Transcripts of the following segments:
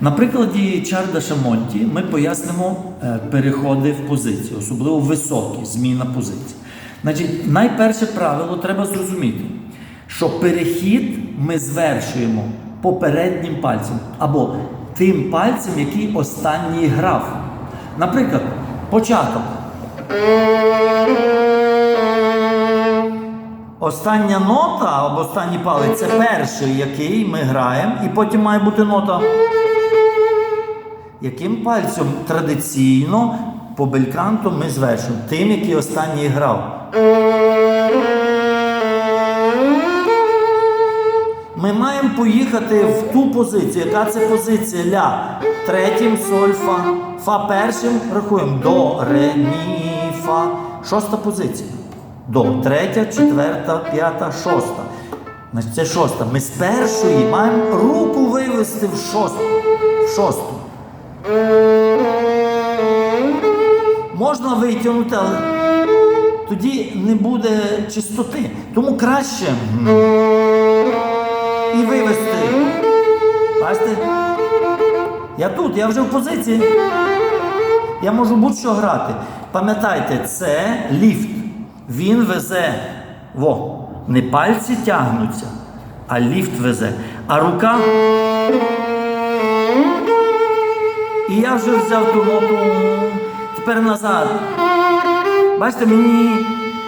На прикладі Чардаша Монті ми пояснимо е, переходи в позицію, особливо високі, зміна позиції. Значить, найперше правило треба зрозуміти, що перехід ми звершуємо попереднім пальцем або тим пальцем, який останній грав. Наприклад, початок. Остання нота або останній палець це перший, який ми граємо, і потім має бути нота. Яким пальцем традиційно по бельканту ми звершуємо? Тим, який останній грав. Ми маємо поїхати в ту позицію. Яка це позиція? Ля. Третім соль, фа. Фа першим рахуємо. До, ре, мі, фа. Шоста позиція. До. Третя, четверта, п'ята, шоста. Значить, це шоста. Ми з першої маємо руку вивести в шосту. В шосту. Можна витягнути, але тоді не буде чистоти. Тому краще і вивести. Бачите? Я тут, я вже в позиції. Я можу будь-що грати. Пам'ятайте, це ліфт. Він везе. Во, не пальці тягнуться, а ліфт везе. А рука. Вже взяв ту ноту тепер назад. Бачите, мені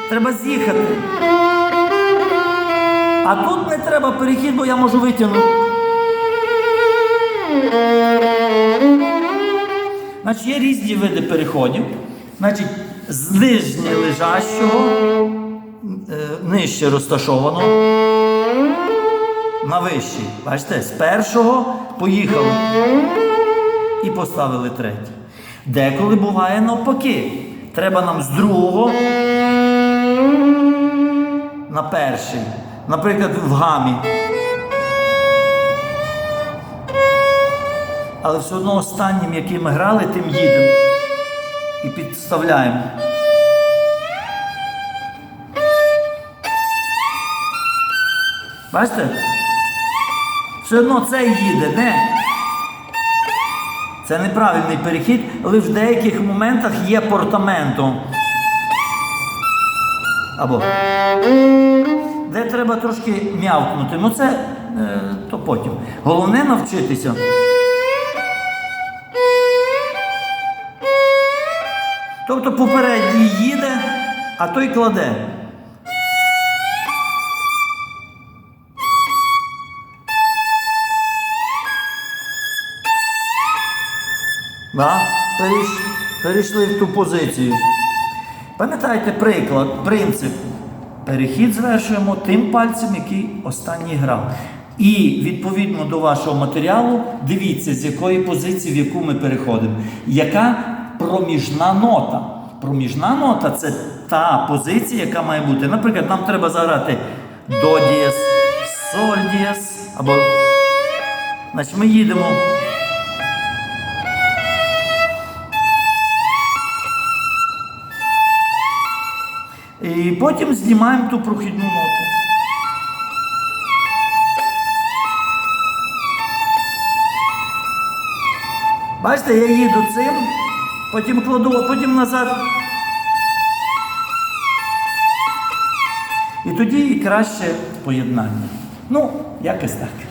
треба з'їхати. А тут не треба перехід, бо я можу витягнути. Значить, є різні види переходів. Значить, з нижнє лежащого, е, нижче розташовано, на вищий. Бачите, з першого поїхали і поставили третій. Деколи буває навпаки. Треба нам з другого на перший. Наприклад, в гамі. Але все одно останнім, яким ми грали, тим їдемо. І підставляємо. Бачите? Все одно це їде, не? Це неправильний перехід, але в деяких моментах є портаменто. Або де треба трошки м'явкнути. Ну це е, то потім. Головне навчитися. Тобто попередній їде, а той кладе. Да? Перейш... Перейшли в ту позицію. Пам'ятайте приклад, принцип. Перехід звершуємо тим пальцем, який останній грав. І відповідно до вашого матеріалу, дивіться, з якої позиції, в яку ми переходимо. Яка проміжна нота? Проміжна нота це та позиція, яка має бути. Наприклад, нам треба заграти до дієс, соль дієс, або значить, ми їдемо. І потім знімаємо ту прохідну ноту. Бачите, я їду цим, потім кладу, а потім назад. І тоді і краще поєднання. Ну, якось так.